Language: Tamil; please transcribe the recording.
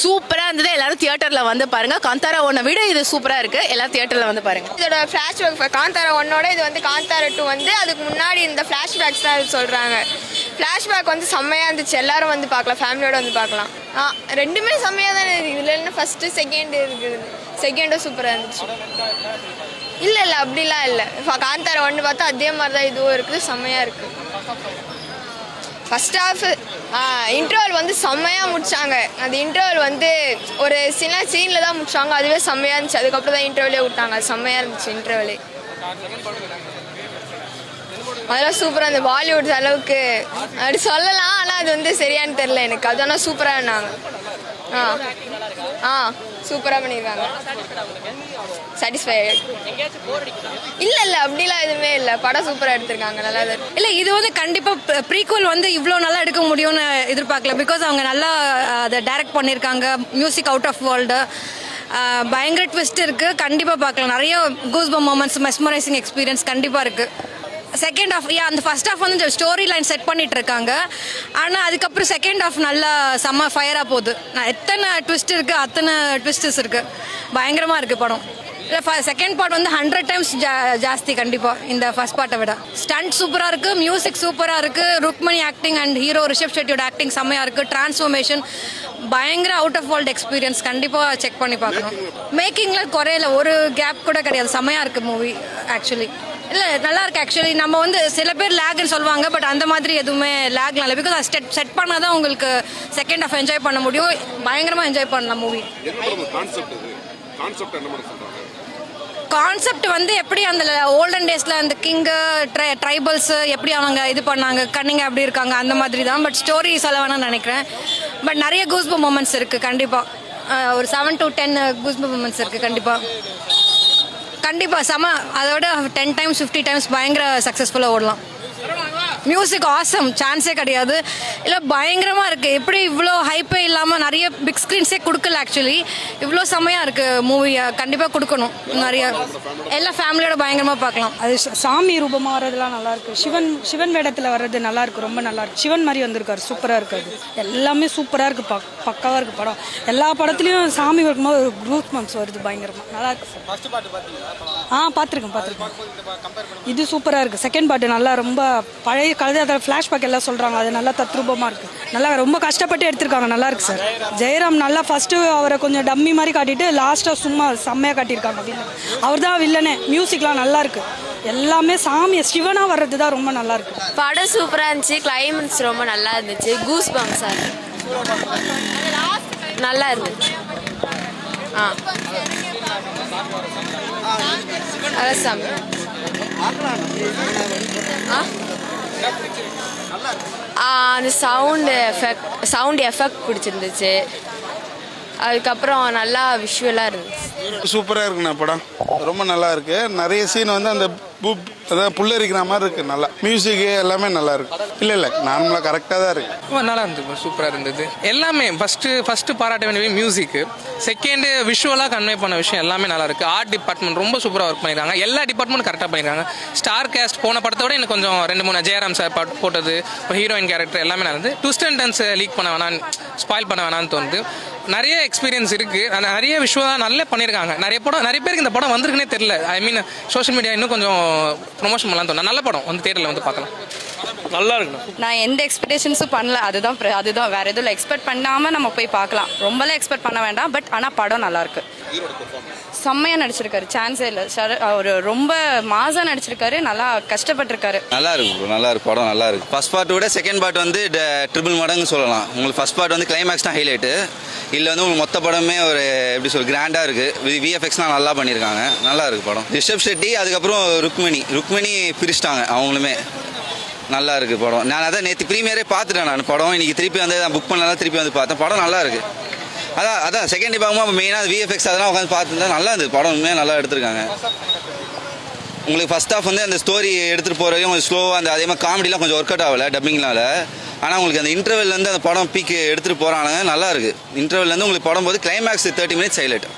சூப்பரா இருந்தது. எல்லாரும் தியேட்டர்ல வந்து பாருங்க. காந்தாரா ஒன்னை விட இது சூப்பரா இருக்கு. எல்லாரும் தியேட்டர்ல வந்து பாருங்க. இதோட ஃப்ளாஷ்பேக் காந்தாரா ஒன்னோட இது வந்து காந்தாரா டூ வந்து அதுக்கு முன்னாடி இந்த ஃப்ளாஷ்பேக்ஸ் தான் இது சொல்கிறாங்க ஃப்ளாஷ்பேக் வந்து செம்மையாக இருந்துச்சு. எல்லாரும் வந்து பார்க்கலாம். ஃபேமிலியோட வந்து பார்க்கலாம். ஆ ரெண்டுமே செம்மையாக தானே இருக்குது இதில் என்ன ஃபஸ்ட்டு செகண்ட் இருக்குது செகண்டும் சூப்பராக இருந்துச்சு. இல்லை இல்லை அப்படிலாம் இல்லை. இப்போ காந்தாரா ஒன்று பார்த்தா அதே மாதிரி தான் இதுவும் இருக்குது. செம்மையாக இருக்குது ஃபஸ்ட் ஹாஃப் இன்டர்வல் வந்து செம்மையாக முடித்தாங்க அந்த இன்டர்வல் வந்து ஒரு சின்ன சீனில் தான் முடிச்சாங்க. அதுவே செம்மையாக இருந்துச்சு. அதுக்கப்புறம் தான் இன்டர்வலே விட்டாங்க. செம்மையாக இருந்துச்சு இன்டர்வலே அதெல்லாம் சூப்பராக இருந்தது பாலிவுட் அளவுக்கு. அப்படி சொல்லலாம். ஆனால் அது வந்து சரியான்னு தெரில எனக்கு. அதெல்லாம் சூப்பராக இருந்தாங்க. ஆ. ஆ சூப்பராக பண்ணியிருக்காங்க சாட்டிஸ்ஃபை இல்லை இல்லை அப்படிலாம் எதுவுமே இல்லை. படம் சூப்பராக எடுத்திருக்காங்க நல்லா இது இல்ல இது வந்து கண்டிப்பா ப்ரீக்குவல் வந்து இவ்வளோ நல்லா எடுக்க முடியும்னு எதிர்பார்க்கல. பிகாஸ் அவங்க நல்லா அதை டைரக்ட் பண்ணியிருக்காங்க மியூசிக் அவுட் ஆஃப் வேர்ல்டு பயங்கர ட்விஸ்ட் இருக்கு. கண்டிப்பா பார்க்கலாம். நிறைய கூஸ்பம் மூமெண்ட்ஸ் மெஸ்மரைசிங் எக்ஸ்பீரியன்ஸ் கண்டிப்பா இருக்கு. செகண்ட் ஆஃப் அந்த ஃபர்ஸ்ட் ஆஃப் வந்து ஸ்டோரி லைன் செட் பண்ணிட்டு இருக்காங்க ஆனால் அதுக்கப்புறம் செகண்ட் ஆஃப் நல்லா செம்ம ஃபயராக போகுது. நான் எத்தனை ட்விஸ்ட் இருக்குது அத்தனை ட்விஸ்டஸ் இருக்குது பயங்கரமாக இருக்குது படம். இல்லை செகண்ட் பார்ட் வந்து ஹண்ட்ரட் டைம்ஸ் ஜாஸ்தி கண்டிப்பாக இந்த ஃபர்ஸ்ட் பார்ட்டை விட. ஸ்டண்ட் சூப்பராக இருக்குது மியூசிக் சூப்பராக இருக்குது Rukmini acting and hero Rishab ஷெட்டியோட acting செம்மையாக இருக்குது டிரான்ஸ்ஃபர்மேஷன் பயங்கர அவுட் ஆஃப் வேர்ல்ட் எக்ஸ்பீரியன்ஸ் கண்டிப்பாக செக் பண்ணி பார்க்கணும். மேக்கிங்கில் குறையில ஒரு கேப் கூட கிடையாது. செம்மையாக இருக்குது மூவி ஆக்சுவலி இல்லை நல்லா இருக்கு ஆக்சுவலி நம்ம வந்து சில பேர் லேக்னு சொல்லுவாங்க பட் அந்த மாதிரி எதுவுமே லேக்லாம் இல்லை. பிகாஸ் செட் செட் பண்ணால் தான் உங்களுக்கு செகண்ட் ஆஃப் என்ஜாய் பண்ண முடியும். பயங்கரமாக என்ஜாய் பண்ணலாம் மூவி கான்செப்ட் வந்து எப்படி அந்த ஓல்டன் டேஸ்ல அந்த கிங்கு ட்ரை ட்ரைபல்ஸ் எப்படி அவங்க இது பண்ணாங்க கண்ணிங்க அப்படி இருக்காங்க அந்த மாதிரி தான். பட் ஸ்டோரி சொல்ல நினைக்கிறேன். பட் நிறைய கூஸ்பு மூமெண்ட்ஸ் இருக்கு கண்டிப்பா. அஹ் ஒரு seven to ten goosebump moments இருக்கு கண்டிப்பா. கண்டிப்பாக செம அதோட டென் டைம்ஸ் ஃபிஃப்டி டைம்ஸ் பயங்கர சக்ஸஸ்ஃபுல்லாக ஓடலாம். மியூசிக் ஆசம் சான்ஸே கிடையாது. இல்லை பயங்கரமாக இருக்குது எப்படி இவ்வளோ ஹைப்பே இல்லாமல் நிறைய பிக் ஸ்க்ரீன்ஸே கொடுக்கல ஆக்சுவலி இவ்வளோ செம்மையாக இருக்குது மூவியை கண்டிப்பாக கொடுக்கணும். நிறைய எல்லா ஃபேமிலியோட பயங்கரமாக பார்க்கலாம். அது சாமி ரூபமாக வர்றதுலாம் நல்லா இருக்கு. சிவன் சிவன் வேடத்தில் வர்றது நல்லா இருக்கு. ரொம்ப நல்லா இருக்கு. சிவன் மாதிரி வந்திருக்காரு. சூப்பராக இருக்கு அது எல்லாமே சூப்பராக இருக்கு. பக் பக்காவாக இருக்கு படம். எல்லா படத்துலையும் சாமி வரும்போது ஒரு க்ரூஸ் மம்ஸ் வருது பயங்கரமாக நல்லா இருக்கு. சார் ஆ பார்த்துருக்கேன் பார்த்துருக்கேன் இது சூப்பராக இருக்கு. செகண்ட் பாட்டு நல்லா ரொம்ப பழைய கழுத ஃப்ளாஷ்பேக் எல்லாம் சொல்கிறாங்க அது நல்லா தத்ரூபமாக இருக்குது நல்லா ரொம்ப கஷ்டப்பட்டு எடுத்திருக்காங்க. நல்லாயிருக்கு சார். ஜெயராம் நல்லா ஃபஸ்ட்டு அவரை கொஞ்சம் டம்மி மாதிரி காட்டிட்டு லாஸ்ட்டாக சும்மா செம்மையாக காட்டியிருக்காங்க வில்லன் அவர் தான் வில்லனே மியூசிக்லாம் நல்லா இருக்குது எல்லாமே சாமி சிவனாக வர்றது தான் ரொம்ப நல்லா இருக்கு. படம் சூப்பராக இருந்துச்சு. கிளைமேட்ஸ் ரொம்ப நல்லா இருந்துச்சு. கூஸ் பம்ஸாக நல்லா இருந்துச்சு. ஆ. அரசாமி ஆ? அந்த சவுண்டு எஃபெக்ட் சவுண்ட் எஃபெக்ட் பிடிச்சிருந்துச்சு. அதுக்கப்புறம் நல்லா விஷுவலாக இருந்துச்சு. சூப்பராக இருக்குண்ணா படம். ரொம்ப நல்லா இருக்கு. நிறைய சீன் வந்து அந்த பு- அதாவது புல்லரிக்கிற மாதிரி இருக்கு. நல்லா. மியூசிக்கு எல்லாமே நல்லா இருக்கு. இல்லை இல்லை. நார்மலாக கரெக்டாக தான் இருக்கு. ரொம்ப நல்லா இருந்தது சூப்பராக இருந்தது. எல்லாமே ஃபஸ்ட்டு ஃபஸ்ட்டு பாராட்ட வேண்டியது மியூசிக்கு செகண்டு விஷுவலாக கன்வே பண்ண விஷயம் எல்லாமே நல்லா இருக்கு. ஆர்ட் டிபார்ட்மெண்ட் ரொம்ப சூப்பராக ஒர்க் பண்ணியிருக்காங்க எல்லா டிபார்ட்மெண்ட் கரெக்டாக பண்ணியிருக்காங்க ஸ்டார் கேஸ்ட் போன படத்தை விட எனக்கு கொஞ்சம் ரெண்டு மூணு ஜெயராம் சார் பாட்டு போட்டது ஹீரோயின் கேரக்டர் எல்லாமே நல்லா இருந்து ட்விஸ்ட் அண்ட் டன்ஸ் லீக் பண்ண வேணாம் ஸ்பாயில் பண்ண வேணாம்னு தோணுது. நிறைய எக்ஸ்பீரியன்ஸ் இருக்குது அந்த நிறைய தான் நல்லா பண்ணியிருக்காங்க நிறைய படம் நிறைய பேருக்கு இந்த படம் வந்திருக்குன்னே தெரியல. ஐ மீன் சோஷியல் மீடியா இன்னும் கொஞ்சம் ப்ரொமோஷன் பண்ணலாம்னு தோணும் நல்ல படம். வந்து தேட்டரில் வந்து பார்க்கலாம். நல்லா இருக்குண்ணா நான் எந்த எக்ஸ்பெக்டேஷன்ஸும் பண்ணல. அதுதான் அதுதான் வேற எதுவும் எக்ஸ்பெக்ட் பண்ணாம நம்ம போய் பார்க்கலாம். ரொம்பலாம் எக்ஸ்பெக்ட் பண்ண வேண்டாம். பட் ஆனால் படம் நல்லா இருக்கு. செம்மையா நடிச்சிருக்காரு. சான்ஸே இல்லை. சர அவர் ரொம்ப மாசா நடிச்சிருக்காரு. நல்லா கஷ்டப்பட்டிருக்காரு. நல்லா இருக்கு நல்லா இருக்கு. படம் நல்லா இருக்கு. ஃபர்ஸ்ட் பார்ட் விட செகண்ட் பார்ட் வந்து ட்ரிபிள் மடங்கு சொல்லலாம். உங்களுக்கு ஃபர்ஸ்ட் பார்ட் வந்து கிளைமேக்ஸ் தான் ஹைலைட்டு இதில் வந்து உங்களுக்கு மொத்த படமே ஒரு எப்படி சொல் கிராண்டாக இருக்கு. விஎஃப்எக்ஸ்லாம் நல்லா பண்ணியிருக்காங்க நல்லா இருக்கு படம். ரிஷப் ஷெட்டி அதுக்கப்புறம் ருக்மிணி. ருக்மிணி பிரிச்சிட்டாங்க அவங்களுமே. நல்லா இருக்கு படம். நான் அதான் நேற்று ப்ரீமியரே பார்த்துட்டேன் நான் படம். இன்னைக்கு திருப்பி வந்து நான் புக் பண்ணலாம் திருப்பி வந்து பார்த்தேன். படம் நல்லா இருக்கு அதான் அதான் செகண்ட் பார்க்கும்போது மெயினாக விஎஃப்எக்ஸ் அதெல்லாம் உட்காந்து பார்த்துருந்தா நல்லா இருந்தது படம் உண்மையாக நல்லா எடுத்திருக்காங்க. உங்களுக்கு ஃபர்ஸ்ட் ஆஃப் வந்து அந்த ஸ்டோரி எடுத்துகிட்டு போகிறதையும் கொஞ்சம் ஸ்லோவாக அந்த அதே மாதிரி காமெடிலாம் கொஞ்சம் ஒர்க் அவுட் ஆகலை டப்பிங்னால ஆனால் உங்களுக்கு அந்த இன்டர்வெல்லேருந்து அந்த படம் பீக்கு எடுத்துகிட்டு போகிறாங்க நல்லா இருக்குது இன்டர்வெல்லேருந்து உங்களுக்கு படம் போது கிளைமேக்ஸ் தேர்ட்டி மினிட்ஸ் ஹைலைட்